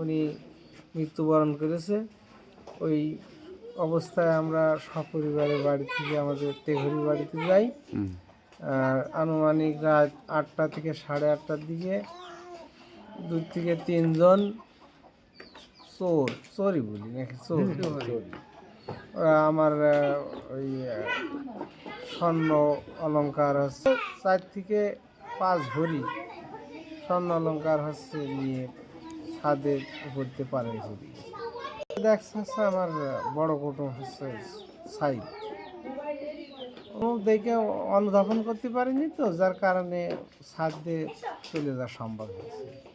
উনি মৃত্যুবরণ করেছে। ওই অবস্থায় আমরা সপরিবারে বাড়ি থেকে আমাদের তেঘরি বাড়িতে যাই। আর আনুমানিক রাত আটটা থেকে সাড়ে আটটার দিকে দুই থেকে তিনজন চোর চোরই বলি নাকি? চোর। ওরা আমার ওই স্বর্ণ অলঙ্কার হচ্ছে। চার থেকে পাঁচ ভরি স্বর্ণ অলঙ্কার হচ্ছে নিয়ে ছাদের উপর পারে যদি। দেখছে হচ্ছে আমার বড় কুটুম হচ্ছে সাইড ও দেখে অনুধাবন করতে পারিনি তো, যার কারণে সাধ্যে চলে যাওয়া সম্ভব হয়েছে।